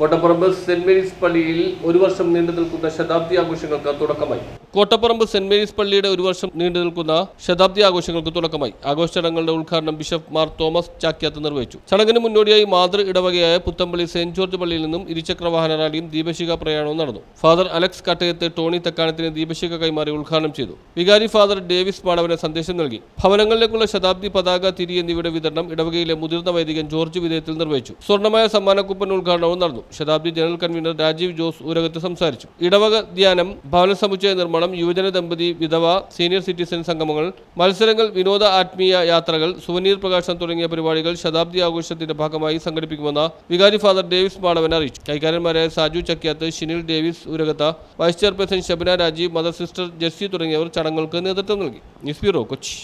Kottapparambu Saint Mary's പള്ളിയിൽ ഒരു വർഷം നീണ്ടു നിൽക്കുന്ന ശതാബ്ദി ആഘോഷങ്ങൾക്ക് തുടക്കമായി. കോട്ടപ്പറമ്പ് സെന്റ് മേരീസ് പള്ളിയുടെ ഒരു വർഷം നീണ്ടു നിൽക്കുന്ന ശതാബ്ദി ആഘോഷങ്ങൾക്ക് തുടക്കമായി. ആഘോഷ ചടങ്ങുകളുടെ ഉദ്ഘാടനം ബിഷപ്പ് മാർ തോമസ് ചാക്യാത്ത് നിർവഹിച്ചു. ചടങ്ങിന് മുന്നോടിയായി മാതൃ ഇടവകയായ പുത്തമ്പള്ളി സെന്റ് ജോർജ് പള്ളിയിൽ നിന്നും ഇരുചക്ര വാഹന റാലിയും ദീപശിഖ പ്രയാണവും നടന്നു. ഫാദർ അലക്സ് കട്ടയത്ത് ടോണി തക്കാണത്തിന് ദീപശിഖ കൈമാറി ഉദ്ഘാടനം ചെയ്തു. വികാരി ഫാദർ ഡേവിസ് മാടവന് സന്ദേശം നൽകി. ഭവനങ്ങളിലേക്കുള്ള ശതാബ്ദി പതാക തിരി എന്നിവയുടെ വിതരണം ഇടവകയിലെ മുതിർന്ന വൈദികൻ ജോർജ് വിധേയത്തിൽ നിർവഹിച്ചു. സ്വർണമായ സമ്മാനക്കുപ്പൻ ഉദ്ഘാടനവും നടന്നു. ശതാബ്ദി general convener Rajeev Jose Oorakath സംസാരിച്ചു. ഇടവക ധ്യാനം ഭവന സമുച്ചയ നിർമ്മാണം യുവജന ദമ്പതി വിധവ സീനിയർ സിറ്റിസൺ സംഗമങ്ങൾ മത്സരങ്ങൾ വിനോദ ആത്മീയ യാത്രകൾ സുവനീർ പ്രകാശനം തുടങ്ങിയ പരിപാടികൾ ശതാബ്ദി ആഘോഷത്തിന്റെ ഭാഗമായി സംഘടിപ്പിക്കുമെന്ന് വികാരി ഫാദർ ഡേവിസ് മാടവൻ അറിയിച്ചു. കൈകാര്യന്മാരായ Saju Chakyath Shinil Davis Urakath vice chairperson Shabana Rajeev mother sister Jessy തുടങ്ങിയവർ ചടങ്ങുകൾക്ക് നേതൃത്വം നൽകി. News bureau Kochi.